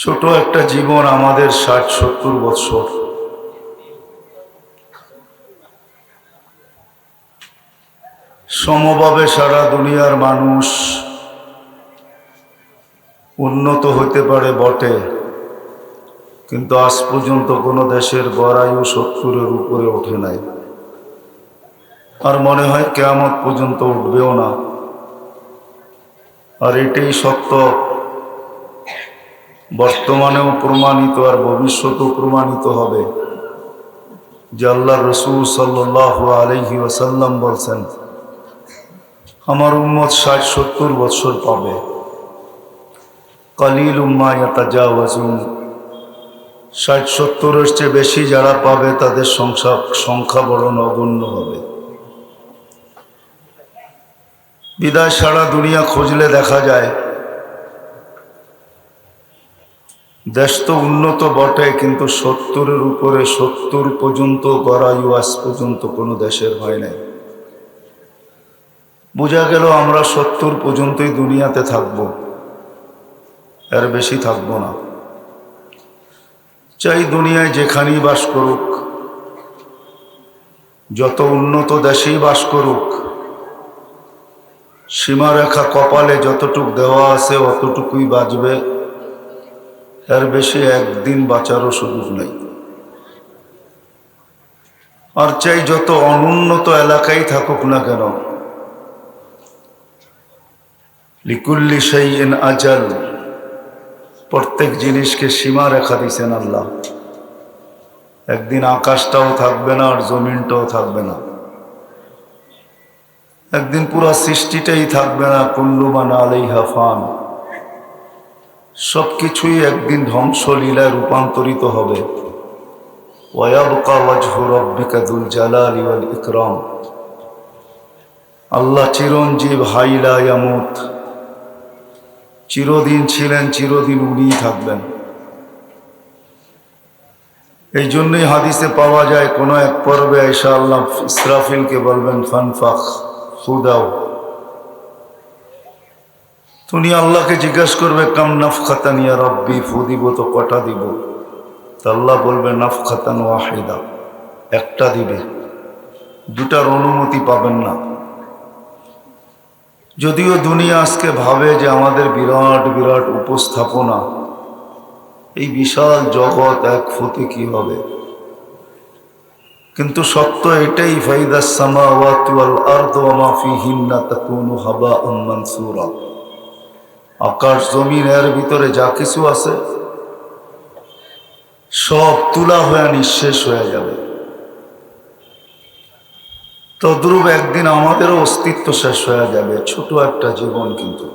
ছোট একটা জীবন আমাদের ষাট, সত্তর বৎসর সমভাবে সারা দুনিয়ার মানুষ উন্নত হতে পারে বটে, কিন্তু আজ পর্যন্ত কোনো দেশের গড়ায়ু সত্তরের উপরে ওঠে নাই। আর মনে হয় কেয়ামত পর্যন্ত উঠবেও না। আর এটাই সত্য। বর্তমানেও প্রমাণিত আর ভবিষ্যতেও প্রমাণিত হবে। যে আল্লাহ রসুল সাল্লাহ আলহি ওসাল্লাম বলছেন, আমার উম্মত ষাট সত্তর বৎসর পাবে। কালিল উম্মা ইয়াতাজাওয়াজুন। ষাট সত্তরের চেয়ে বেশি যারা পাবে, তাদের সংখ্যা সংখ্যা বড় নগণ্য হবে। বিদায় সারা দুনিয়া খুঁজলে দেখা যায় দেশ তো উন্নত বটে, কিন্তু সত্তরের উপরে, সত্তর পর্যন্ত গড়ায়ু আজ পর্যন্ত কোনো দেশের হয় নাই। বোঝা গেল আমরা সত্তর পর্যন্তই দুনিয়াতে থাকব, এর বেশি থাকব না। চাই দুনিয়ায় যেখানেই বাস করুক, যত উন্নত দেশেই বাস করুক, সীমারেখা কপালে যতটুক দেওয়া আছে অতটুকুই বাঁচবে। এর বেশি একদিন বাঁচারও সুযোগ নেই। আর চাই যত অনুন্নত এলাকায় থাকুক না কেন। লিকুল্লি সেই এন আজাল, প্রত্যেক জিনিসকে সীমা রেখা দিছেন আল্লাহ। একদিন আকাশটাও থাকবে না আর জমিনটাও থাকবে না। একদিন পুরা সৃষ্টিটাই থাকবে না কুল্লুমান আলাই হাফান সব কিছুই একদিন ধ্বংসলীলায় রূপান্তরিত হবে। ইকরাম। আল্লাহ চিরঞ্জীব হাইলা ইয়ামুত। চিরদিন ছিলেন, চিরদিন উনিই থাকবেন। এই জন্যই হাদিসে পাওয়া যায়, কোনো এক পর্বে এসা আল্লাহ ইসরাফিলকে বলবেন ফানফাক ফুদাও তুমি আল্লাহকে জিজ্ঞাসা করবে, কাম নফখাতান ইয়া রব্বি, ফু দিব তো কটা দিব? তা আল্লাহ বলবে, নফখাতান ওয়াহিদা, একটা দিবে। দুটার অনুমতি পাবেন না। যদিও দুনিয়া আজকে ভাবে যে আমাদের বিরাট বিরাট উপস্থাপনা, এই বিশাল জগৎ এক ফুতে কি হবে? কিন্তু সত্য এটাই, ফাইদাস সামাওয়াতি ওয়াল আরদ ওয়া মা ফিহিন্না তাকুনু হাবাআন মানসুরা। আকাশ জমিন এর ভিতরে যা কিছু আছে, সব তুলা হয়ে নিঃশেষ হয়ে যাবে। তদ্রুপ একদিন আমাদেরও অস্তিত্ব শেষ হয়ে যাবে, ছোট একটা জীবন কিন্তু।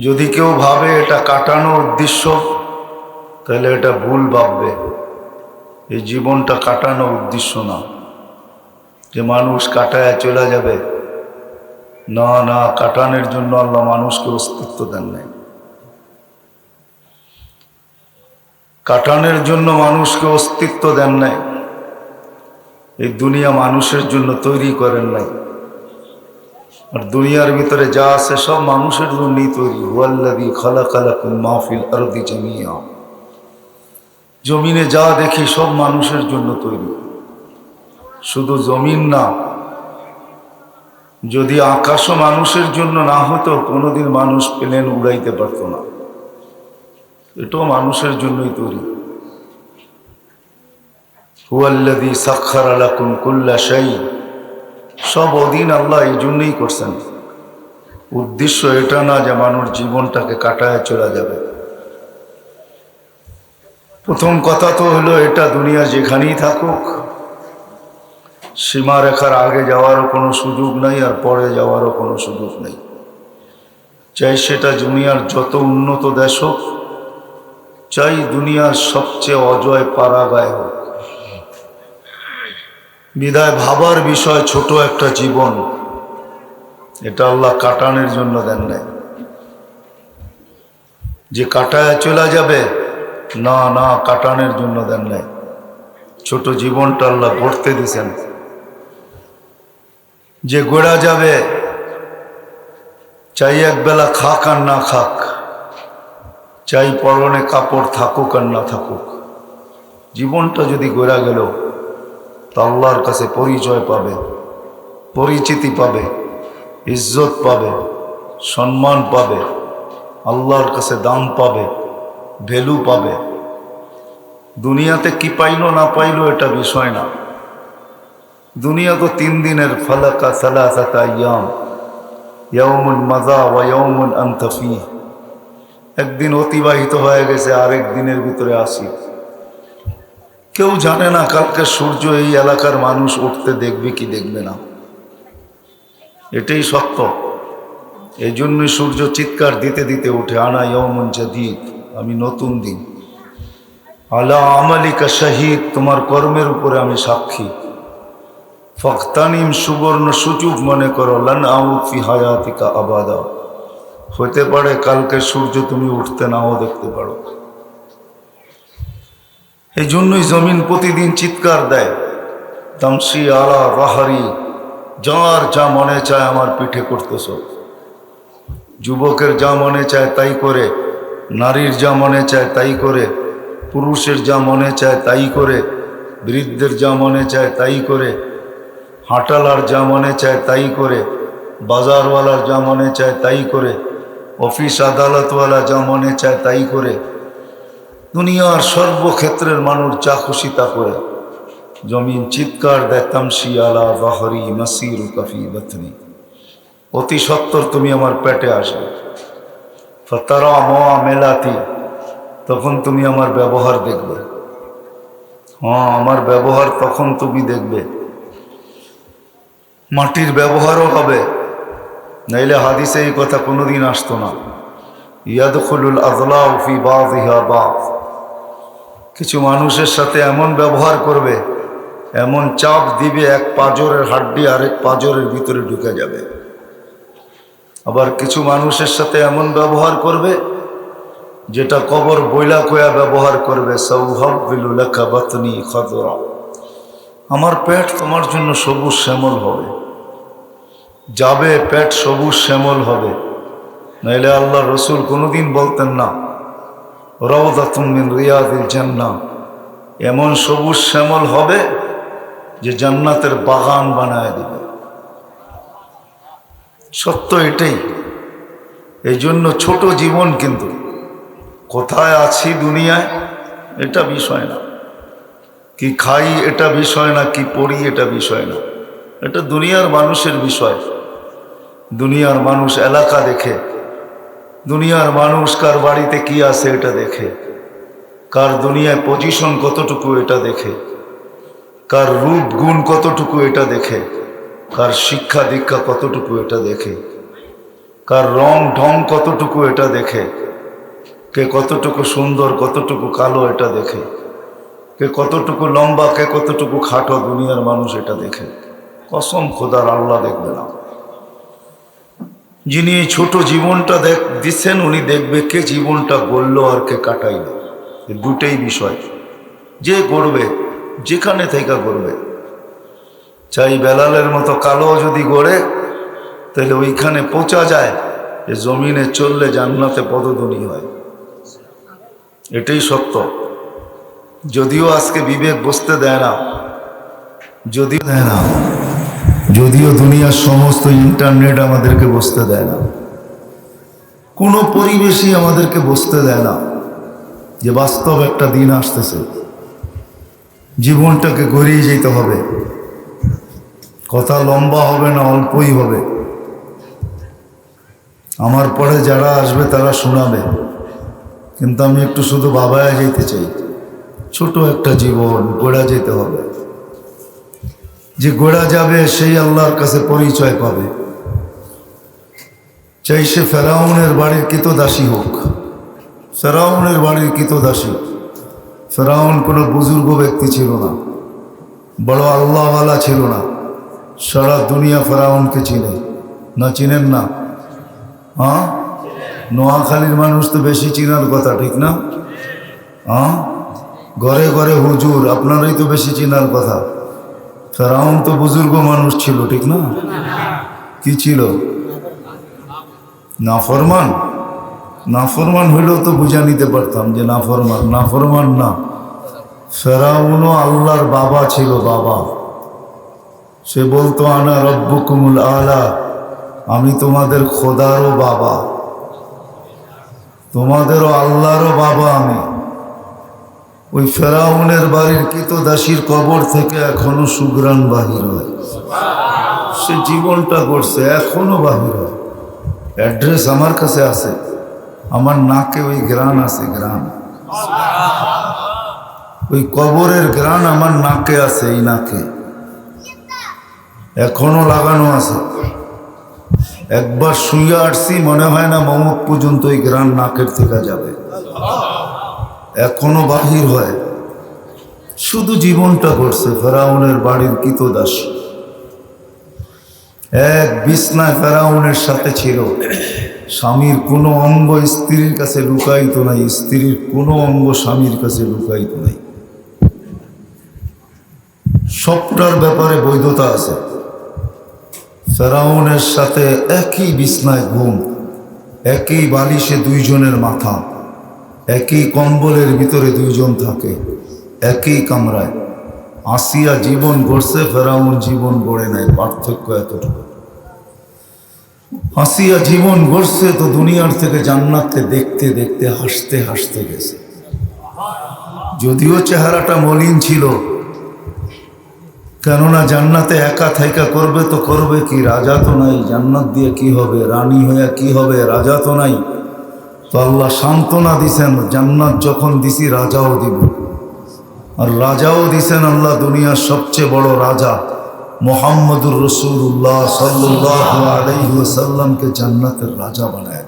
যদি কেউ ভাবে এটা কাটানোর উদ্দেশ্য, তাহলে এটা ভুল ভাববে। এই জীবনটা কাটানোর উদ্দেশ্য না। যে মানুষ কাটায় চলে যাবে না না, কাটানের জন্য আল্লাহ মানুষকে অস্তিত্ব দেন নাই। কাটানের জন্য মানুষকে অস্তিত্ব দেন নাই। এই দুনিয়া মানুষের জন্য তৈরি করেন নাই। আর দুনিয়ার ভিতরে যা আছে সব মানুষের জন্যই তৈরি। হুয়াল্লাদি খালা খালা মাহফিল আরদি জমিয়া জমিনে যা দেখি সব মানুষের জন্য তৈরি। শুধু জমিন না যদি আকাশও মানুষের জন্য না হতো, কোনোদিন মানুষ প্লেন উড়াইতে পারতো না। এটাও মানুষের জন্যই তৈরি। হুয়াল্লাদি সাক্ষার আলাকুম কুল্লা শাই সব অধীন আল্লাহ এই জন্যই করছেন। উদ্দেশ্য এটা না যে মানুষ জীবনটাকে কাটায় চলে যাবে। প্রথম কথা তো হলো, এটা দুনিয়া যেখানেই থাকুক সীমারেখার আগে যাওয়ারও কোনো সুযোগ নাই আর পরে যাওয়ারও কোনো সুযোগ নেই। চাই সেটা দুনিয়ার যত উন্নত দেশ হোক, চাই দুনিয়ার সবচেয়ে অজয় পাড়াগায় হোক। বিদায় ভাবার বিষয় ছোট একটা জীবন, এটা আল্লাহ কাটানোর জন্য দেন নাই। যে কাটায় চলে যাবে, না না, কাটানোর জন্য দেন নাই। ছোট জীবনটা আল্লাহ গড়তে দিছেন। যে গোড়া যাবে, চাই একবেলা খাক আর না খাক। চাই পরনে কাপড় থাকুক আর না থাকুক। জীবনটা যদি গোড়া গেল, তা আল্লাহর কাছে পরিচয় পাবে, পরিচিতি পাবে, ইজ্জত পাবে, সম্মান পাবে, আল্লাহর কাছে দাম পাবে ভ্যালু পাবে। দুনিয়াতে কি পাইলো না পাইলো এটা বিষয় না। দুনিয়া তো তিন দিনের ফলাকা সালাসাতা ইয়াম ইয়ামুন মাজা ওয়া আন্তফি একদিন অতিবাহিত হয়ে গেছে, আরেক দিনের ভিতরে আসি কেউ জানে না কালকে সূর্য এই এলাকার মানুষ উঠতে দেখবে কি দেখবে না। এটাই সত্য। এই জন্যই সূর্য চিৎকার দিতে দিতে উঠে, আনা ইয়মন জাদিদ, আমি নতুন দিন। আলা আমালিকা শাহিদ, তোমার কর্মের উপরে আমি সাক্ষী। ফখতানিম সুবর্ণ সুযোগ মনে করো লান আউফি হায়াতিকা আবাদা। হতে পারে কালকে সূর্য তুমি উঠতে নাও দেখতে পারো। এই জন্যই জমিন প্রতিদিন চিৎকার দেয়। তামসি আলা বাহারি, যার যা মনে চায় আমার পিঠে করতেছ। যুবকের যা মনে চায় তাই করে, নারীর যা মনে চায় তাই করে, পুরুষের যা মনে চায় তাই করে, বৃদ্ধের যা মনে চায় তাই করে হাঁটালার যা মনে চায় তাই করে, বাজারওয়ালার যা মনে চায় তাই করে, অফিস আদালতওয়ালা যা মনে চায় তাই করে। দুনিয়ার সর্বক্ষেত্রের মানুষ যা খুশি তা করে। জমিন চিৎকার দেখতাম, শিয়ালা বাহরি নাসির কাফি বথনি অতি সত্তর তুমি আমার পেটে আসবে। ফতারা মোয়া মেলাতি, তখন তুমি আমার ব্যবহার দেখবে। হ্যাঁ আমার ব্যবহার তখন তুমি দেখবে। মাটির ব্যবহারও হবে। নাইলে হাদিসে এই কথা কোনোদিন আসতো না। ইয়াদখুলুল আজলা ফি বাজিহা বাজ কিছু মানুষের সাথে এমন ব্যবহার করবে, এমন চাপ দিবে এক পাজরের হাড্ডি আরেক পাজরের ভিতরে ঢুকে যাবে। আবার কিছু মানুষের সাথে এমন ব্যবহার করবে, যেটা কবর বইলা কয়া ব্যবহার করবে সৌহবিলুলেখা বাতনি খদরা। আমার পেট তোমার জন্য সবুজ শ্যামল হবে। যাবে পেট সবুজ শ্যামল হবে। নাইলে আল্লাহ রসুল কোনোদিন বলতেন না রওদাতুমিন রিয়াদিল জান্না এমন সবুজ শ্যামল হবে যে জান্নাতের বাগান বানায় দিবে। সত্য এটাই। এই জন্য ছোট জীবন কিন্তু কোথায় আছি দুনিয়ায়, এটা বিষয় না। কি খাই এটা বিষয় না, কি পড়ি এটা বিষয় না। এটা দুনিয়ার মানুষের বিষয়। দুনিয়ার মানুষ এলাকা দেখে। দুনিয়ার মানুষ কার বাড়িতে কি আছে এটা দেখে। কার দুনিয়ায় পজিশন কতটুকু এটা দেখে। কার রূপ, গুণ কতটুকু এটা দেখে। কার শিক্ষা, দীক্ষা কতটুকু এটা দেখে। কার রং, ঢং কতটুকু এটা দেখে। কে কতটুকু সুন্দর, কতটুকু কালো এটা দেখে। কে কতটুকু লম্বা, কে কতটুকু খাটো, দুনিয়ার মানুষ এটা দেখে। কসম খোদার আল্লাহ দেখবে না। যিনি এই ছোট জীবনটা দেখ দিচ্ছেন উনি দেখবে কে জীবনটা গড়ল আর কে কাটাইল। দুটেই বিষয়। যে গড়বে, যেখানে থেকে গড়বে। চাই বেলালের মতো কালো যদি গড়ে, তাহলে ওইখানে পৌঁছা যায় যে জমিনে চললে জান্নাতে পদধ্বনি হয়। এটাই সত্য। যদিও আজকে বিবেক বসতে দেয় না, যদিও দেয় না। যদিও দুনিয়ার সমস্ত ইন্টারনেট আমাদেরকে বসতে দেয় না। কোনো পরিবেশই আমাদেরকে বসতে দেয় না যে বাস্তব একটা দিন আসতেছে। জীবনটাকে গড়িয়ে যেতে হবে। কথা লম্বা হবে না, অল্পই হবে। আমার পরে যারা আসবে তারা শোনাবে। কিন্তু আমি একটু শুধু বাবায় যেতে চাই। ছোট একটা জীবন, গোড়া যেতে হবে। যে গোড়া যাবে, সেই আল্লাহর কাছে পরিচয় পাবে। চাই সে ফেরাউনের বাড়ির দাসী হোক। ফেরাউনের বাড়ির দাসী ফেরাউন কোনো বুজুর্গ ব্যক্তি ছিল না। বড় আল্লাহওয়ালা ছিল না। সারা দুনিয়া ফেরাউনকে চিনে। না চিনেন না? হ্যাঁ নোয়াখালীর মানুষ তো বেশি চিনার কথা, ঠিক না? হ্যাঁ ঘরে ঘরে হুজুর, আপনারাই তো বেশি চিনার কথা। ফেরাউন তো বুজুর্গ মানুষ ছিল, ঠিক না? কি ছিল? নাফরমান? নাফরমান হইলেও তো বুঝা নিতে পারতাম যে নাফরমান নাফরমান না। ফেরাউনও আল্লাহর বাবা ছিল বাবা। সে বলতো, আনা রব্বুকুমুল আলা, আমি তোমাদের খোদারও বাবা। তোমাদেরও আল্লাহরও বাবা আমি। ওই ফেরাউনের বাড়ির কৃত দাসীর কবর থেকে এখনও সুগ্রাণ বাহির হয়। সে জীবনটা করছে, এখনও বাহির হয়। অ্যাড্রেস আমার কাছে আছে। আমার নাকে ওই গ্রান আছে গ্রান ওই কবরের গ্রান আমার নাকে আছে, এই নাকে। এখনও লাগানো আছে। একবার শুয়ে আসছি, মনে হয় না মমক পর্যন্ত ওই গ্রান নাকের থেকে যাবে। এখনও বাহির হয়। শুধু জীবনটা করছে ফেরাউনের বাড়ির কিতদাস। এক বিছনায় ফেরাউনের সাথে ছিল। স্বামীর কোনো অঙ্গ স্ত্রীর কাছে লুকাইতো নাই, স্ত্রীর কোনো অঙ্গ স্বামীর কাছে লুকাইতো নাই। সবটার ব্যাপারে বৈধতা আছে। ফেরাউনের সাথে একই বিছনায় ঘুম, একই বালিশে দুইজনের মাথা। একই কম্বলের ভিতরে দুইজন থাকে, একই কামরায়। আসিয়া জীবন গড়ছে, ফেরাউন জীবন গড়ে নেয় পার্থক্য এতটুকু। হাসিয়া জীবন গড়ছে তো দুনিয়ার থেকে জান্নাতকে দেখতে দেখতে, হাসতে হাসতে গেছে। যদিও চেহারাটা মলিন ছিল, কেননা জান্নাতে একা থাইকা করবে তো করবে কি? রাজা তো নাই, জান্নাত দিয়ে কি হবে? রানী হইয়া কি হবে? রাজা তো নাই। তো আল্লাহ সান্ত্বনা দিছেন, জান্নাত যখন দিছি রাজাও দিব। আর রাজাও দিছেন আল্লাহ দুনিয়ার সবচেয়ে বড় রাজা, মোহাম্মদুর রসুল্লাহ সাল্লাহ আলাইসাল্লামকে জান্নাতের রাজা বানায়।